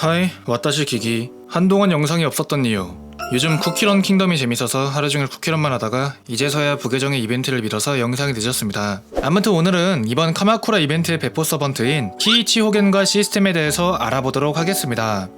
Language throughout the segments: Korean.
하이, 왔다시 기기. 한동안 영상이 없었던 이유. 요즘 쿠키런 킹덤이 재밌어서 하루 종일 쿠키런만 하다가 이제서야 부계정의 이벤트를 미뤄서 영상이 늦었습니다. 아무튼 오늘은 이번 카마쿠라 이벤트의 배포 서번트인 키이치 호겐과 시스템에 대해서 알아보도록 하겠습니다.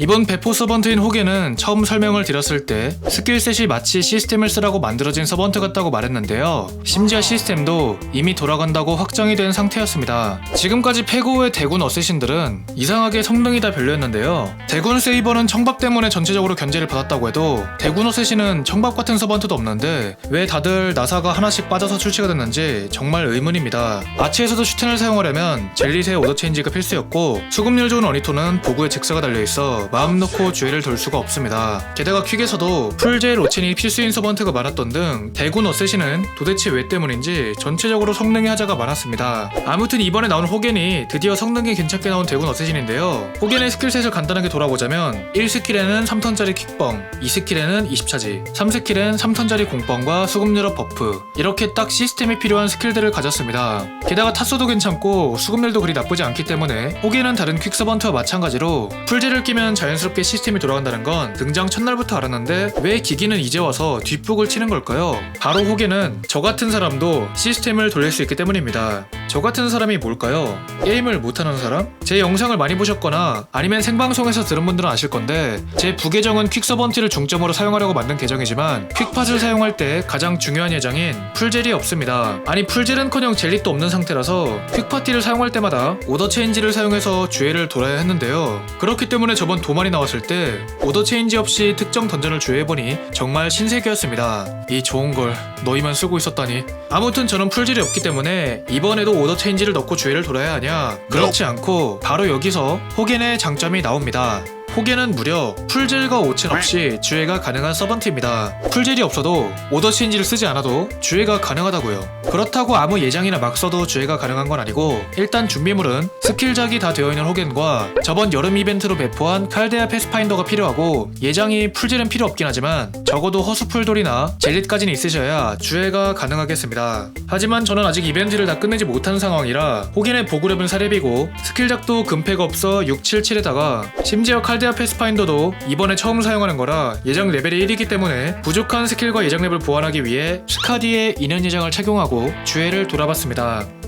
이번 배포 서번트인 호게는 처음 설명을 드렸을 때 스킬셋이 마치 시스템을 쓰라고 만들어진 서번트 같다고 말했는데요. 심지어 시스템도 이미 돌아간다고 확정이 된 상태였습니다. 지금까지 페고의 대군 어쌔신들은 이상하게 성능이 다 별로였는데요. 대군 세이버는 청밥 때문에 전체적으로 견제를 받았다고 해도 대군 어쌔신은 청밥 같은 서번트도 없는데 왜 다들 나사가 하나씩 빠져서 출시가 됐는지 정말 의문입니다. 아치에서도 슈텐을 사용하려면 젤리세 오더 체인지가 필수였고 수급률 좋은 어니토는 보구에 즉사가 달려있어 마음 놓고 주의를 돌 수가 없습니다. 게다가 퀵에서도 풀젤 오첸이 필수 인 서번트가 많았던 등 대군 어쌔신은 도대체 왜 때문인지 전체적으로 성능의 하자가 많았습니다. 아무튼 이번에 나온 호겐이 드디어 성능이 괜찮게 나온 대군 어쌔신인데요. 호겐의 스킬셋을 간단하게 돌아보자면 1스킬에는 3턴짜리 킥뻥, 2스킬에는 20차지, 3스킬엔 3턴짜리 공뻥과 수급 유럽 버프 이렇게 딱 시스템이 필요한 스킬들을 가졌습니다. 게다가 타수도 괜찮고 수급률도 그리 나쁘지 않기 때문에 호겐은 다른 퀵 서번트와 마찬가지로 풀젤을 끼면 자연스럽게 시스템이 돌아간다는 건 등장 첫날부터 알았는데 왜 기기는 이제 와서 뒷북을 치는 걸까요? 바로 호게는 저 같은 사람도 시스템을 돌릴 수 있기 때문입니다. 저 같은 사람이 뭘까요? 게임을 못하는 사람? 제 영상을 많이 보셨거나 아니면 생방송에서 들은 분들은 아실 건데 제 부계정은 퀵서번티를 중점으로 사용하려고 만든 계정이지만 퀵팟을 사용할 때 가장 중요한 예정인 풀젤이 없습니다. 아니 풀젤은커녕 젤릿도 없는 상태라서 퀵파티를 사용할 때마다 오더 체인지를 사용해서 주회를 돌아야 했는데요. 그렇기 때문에 저번 도만이 나왔을 때 오더 체인지 없이 특정 던전을 주회해보니 정말 신세계였습니다. 이 좋은 걸 너희만 쓰고 있었다니. 아무튼 저는 풀질이 없기 때문에 이번에도 오더 체인지를 넣고 주회를 돌아야 하냐? 그렇지 않고 바로 여기서 호겐의 장점이 나옵니다. 호게는 무려 풀젤과 오첸 없이 주회가 가능한 서번트입니다. 풀젤이 없어도 오더 체인지를 쓰지 않아도 주회가 가능하다고요. 그렇다고 아무 예장이나 막 써도 주회가 가능한 건 아니고 일단 준비물은 스킬작이 다 되어 있는 호겐과 저번 여름 이벤트로 배포한 칼데아 패스파인더가 필요하고 예장이 풀젤은 필요 없긴 하지만 적어도 허수풀돌이나 젤릿까지는 있으셔야 주회가 가능하겠습니다. 하지만 저는 아직 이벤트를 다 끝내지 못한 상황이라 호겐의 보그랩은 사렙이고 스킬작도 금패가 없어 677에다가 심지어 칼 칼데아 패스파인더도 이번에 처음 사용하는 거라 예정 레벨이 1이기 때문에 부족한 스킬과 예정 랩을 보완하기 위해 스카디의 인연 예정을 착용하고 주회를 돌아봤습니다.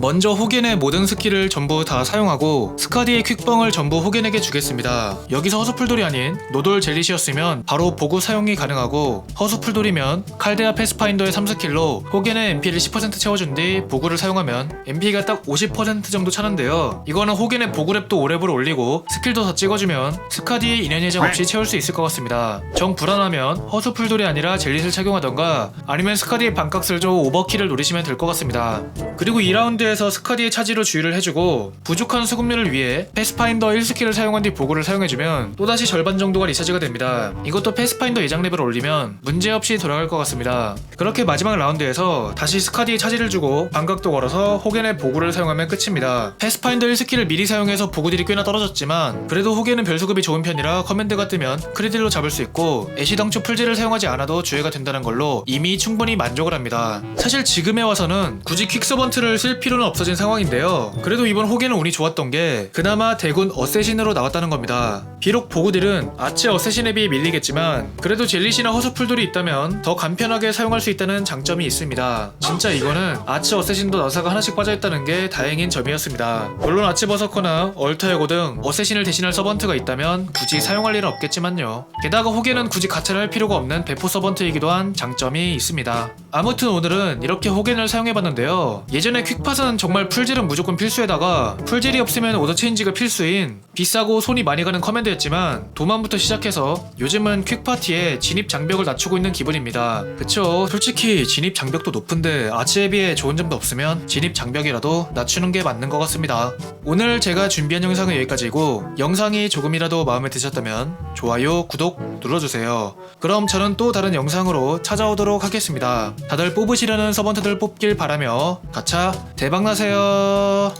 먼저 호겐의 모든 스킬을 전부 다 사용하고 스카디의 퀵뻥을 전부 호겐에게 주겠습니다. 여기서 허수풀돌이 아닌 노돌 젤리시였으면 바로 보고 사용이 가능하고 허수풀돌이면 칼데아 패스파인더의 3스킬로 호겐의 MP를 10% 채워준 뒤 보구를 사용하면 MP가 딱 50% 정도 차는데요. 이거는 호겐의 보구랩도 5랩을 올리고 스킬도 더 찍어주면 스카디의 인연 예정 없이 채울 수 있을 것 같습니다. 정 불안하면 허수풀돌이 아니라 젤릿을 착용하던가 아니면 스카디의 줘 오버킬을 노리시면 될 것 같습니다. 그리고 2라운드 에서 스카디의 차지로 주의를 해주고 부족한 수급률을 위해 패스파인더 1스킬을 사용한 뒤 보고를 사용해주면 또다시 절반 정도가 리차지가 됩니다. 이것도 패스파인더 예장 레벨을 올리면 문제없이 돌아갈 것 같습니다. 그렇게 마지막 라운드에서 다시 스카디의 차지를 주고 반각도 걸어서 호겐의 보구를 사용하면 끝입니다. 패스파인더 1스킬을 미리 사용해서 보구딜이 꽤나 떨어졌지만 그래도 호겐은 별수급이 좋은 편이라 커맨드가 뜨면 크리딜로 잡을 수 있고 애시당초 풀질을 사용하지 않아도 주의가 된다는 걸로 이미 충분히 만족을 합니다. 사실 지금에 와서는 굳이 퀵서번트를 쓸 필요 는 없어진 상황인데요. 그래도 이번 호게는 운이 좋았던 게 그나마 대군 어쌔신으로 나왔다는 겁니다. 비록 보구딜은 아치 어쌔신에 비해 밀리겠지만 그래도 젤리시나 허수풀들이 있다면 더 간편하게 사용할 수 있다는 장점이 있습니다. 진짜 이거는 아치 어쌔신도 나사가 하나씩 빠져있다는 게 다행인 점이었습니다. 물론 아치 버서커나 얼터에고 등 어쌔신을 대신할 서번트가 있다면 굳이 사용할 일은 없겠지만요. 게다가 호게는 굳이 가차를 할 필요가 없는 배포 서번트이기도 한 장점이 있습니다. 아무튼 오늘은 이렇게 호겐을 사용해봤는데요. 예전에 퀵팟 은 정말 풀질은 무조건 필수에다가 풀질이 없으면 오더 체인지가 필수인 비싸고 손이 많이 가는 커맨드였지만 도만부터 시작해서 요즘은 퀵파티에 진입 장벽을 낮추고 있는 기분입니다. 그쵸 솔직히 진입 장벽도 높은데 아치에 비해 좋은 점도 없으면 진입 장벽이라도 낮추는 게 맞는 것 같습니다. 오늘 제가 준비한 영상은 여기까지고 영상이 조금이라도 마음에 드셨다면 좋아요, 구독 눌러주세요. 그럼 저는 또 다른 영상으로 찾아오도록 하겠습니다. 다들 뽑으시려는 서번트들 뽑길 바라며 가차 대박나세요.